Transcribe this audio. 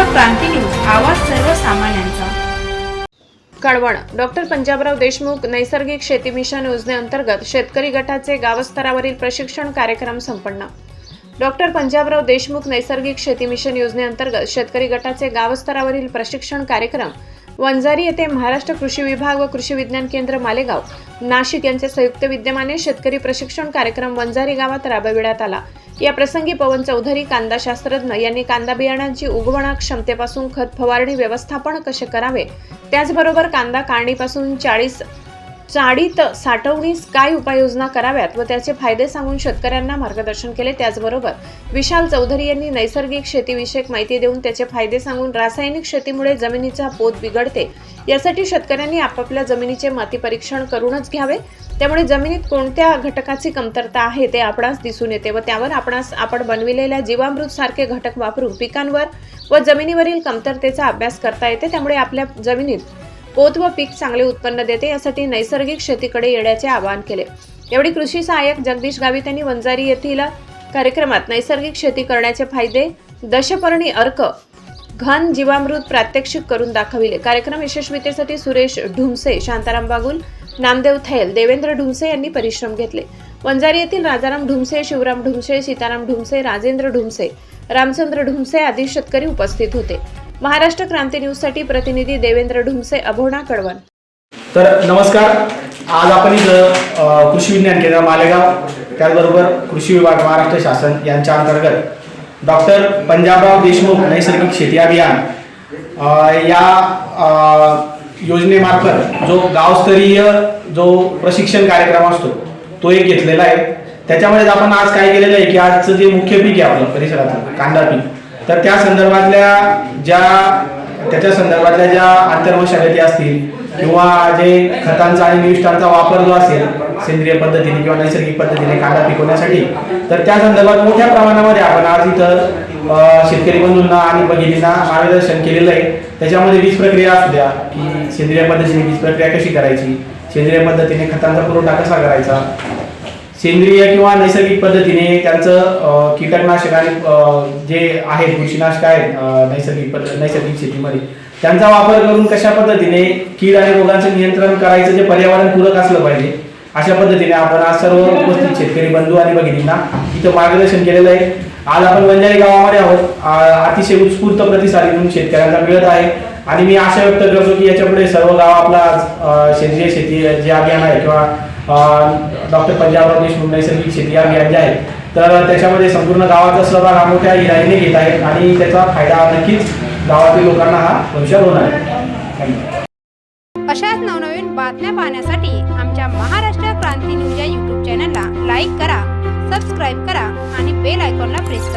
Maharashtra Kranti news आवाज सर्वसामान्यांचा. Kalwan doctor Panjabrao Deshmukh नैसर्गिक शेती मिशन योजनेअंतर्गत शेतकरी गटाचे गावस्तरावरील प्रशिक्षण कार्यक्रम संपन्न. डॉक्टर पंजाबराव देशमुख नैसर्गिक शेती मिशन योजनेअंतर्गत शेतकरी गटाचे गावस्तरावरील प्रशिक्षण कार्यक्रम वंजारी येथे महाराष्ट्र कृषी विभाग व कृषी विज्ञान केंद्र मालेगाव नाशिक यांचे संयुक्त विद्यमाने शेतकरी प्रशिक्षण कार्यक्रम वंजारी गावात राबविण्यात आला. या प्रसंगी पवन चौधरी कांदा शास्त्रज्ञ यांनी कांदा बियाणांची उगवण क्षमतेपासून खत फवारणी व्यवस्थापन कसे करावे? त्याचबरोबर कांदा काढणीपासून चाळीस चाळीत साठवणीस काय उपाययोजना कराव्यात व त्याचे फायदे सांगून शेतकऱ्यांना मार्गदर्शन केले त्याचबरोबर विशाल चौधरी यांनी नैसर्गिक शेतीविषयक माहिती देऊन त्याचे फायदे सांगून रासायनिक शेतीमुळे जमिनीचा पोत बिघडते यासाठी शेतकऱ्यांनी आपापल्या जमिनीचे माती परीक्षण करूनच घ्यावे. त्यामुळे जमिनीत कोणत्या घटकाची कमतरता आहे ते आपणास दिसून येते व त्यावर आपणास आपण बनविलेल्या जीवामृत सारखे घटक वापरून पिकांवर व जमिनीवरील कमतरतेचा अभ्यास करता येते. त्यामुळे आपल्या जमिनीत पोत व पीक चांगले उत्पन्न देते यासाठी नैसर्गिक शेतीकडे येण्याचे आवाहन केले. यावेळी कृषी सहाय्यक जगदीश गावित यांनी वंजारी येथील कार्यक्रमात नैसर्गिक शेती करण्याचे फायदे दशपर्णी अर्क घन जीवामृत प्रात्यक्षिक करून दाखविले. कार्यक्रम यशस्वीतेसाठी सुरेश ढुमसे शांताराम बागुल नामदेव थैल देवेंद्र ढुमसे यांनी परिश्रम घेतले. वंजारी येथील राजाराम ढुमसे शिवराम ढुमसे सीताराम ढुमसे राजेंद्र ढुमसे रामचंद्र ढुमसे आदी शेतकरी उपस्थित होते. महाराष्ट्र क्रांती न्यूजसाठी प्रतिनिधी देवेंद्र ढुमसे अभोणा कळवण तर नमस्कार. आज आपण इथं कृषी विज्ञान केंद्र मालेगाव त्याचबरोबर कृषी विभाग महाराष्ट्र शासन यांच्या अंतर्गत डॉक्टर पंजाबराव देशमुख नैसर्गिक शेती अभियान या योजनेमार्फत जो गावस्तरीय जो प्रशिक्षण कार्यक्रम असतो तो एक घेतलेला आहे. त्याच्यामध्ये आपण आज काय केलेलं आहे की आजचं जे मुख्य पीक आहे आपलं परिसरातलं कांदा पीक. तर त्या संदर्भातल्या ज्या त्याच्या संदर्भातल्या ज्या आंतरमशागती असतील किंवा जे खतांचा आणि निविष्ठांचा वापर जो असेल सेंद्रिय पद्धतीने किंवा नैसर्गिक पद्धतीने कांदा पिकवण्यासाठी तर त्या संदर्भात मोठ्या प्रमाणामध्ये आपण आज इथं शेतकरी बंधूंना आणि भगिनींना मार्गदर्शन केलेलं आहे. त्याच्यामध्ये वीज प्रक्रिया असू द्या की सेंद्रिय पद्धतीने वीज प्रक्रिया कशी करायची सेंद्रिय पद्धतीने खतांचा पुरवठा कसा करायचा सेंद्रिय किंवा नैसर्गिक पद्धतीने त्यांचं कीटकनाशक आणि जे आहेत बुरशीनाशक आहेत नैसर्गिक पद्ध नैसर्गिक शेतीमध्ये त्यांचा वापर करून कशा पद्धतीने कीड आणि रोगांचं नियंत्रण करायचं जे पर्यावरण पूरक असलं पाहिजे अशा पद्धतीने आपण आज सर्व उपस्थित शेतकरी बंधू आणि भगिनींना इथं मार्गदर्शन केलेलं आहे. आज आपण वंजारी गावामध्ये आहोत. अतिशय उत्स्फूर्त प्रतिसाद इथून शेतकऱ्यांना मिळत आहे आणि मी आशा व्यक्त करतो की याच्यापुढे सर्व गाव आपला आज, सेंद्रिय शेती जे अभियान आहे किंवा डॉक्टर पंजाबराव देशमुख नैसर्गिक शेती अभियान जे आहे. तर त्याच्यामध्ये संपूर्ण गावाचा सहभाग हा मोठ्या हिराईने घेत आहे आणि त्याचा फायदा नक्कीच गावातील लोकांना हा भविष्यात होणार आहे. अशाच नवनवीन बातम्या पाहण्यासाठी आमच्या महाराष्ट्र क्रांती न्यूज या यूट्यूब चॅनलला लाईक करा सबस्क्राईब करा आणि बेल आयकॉनला प्रेस करा.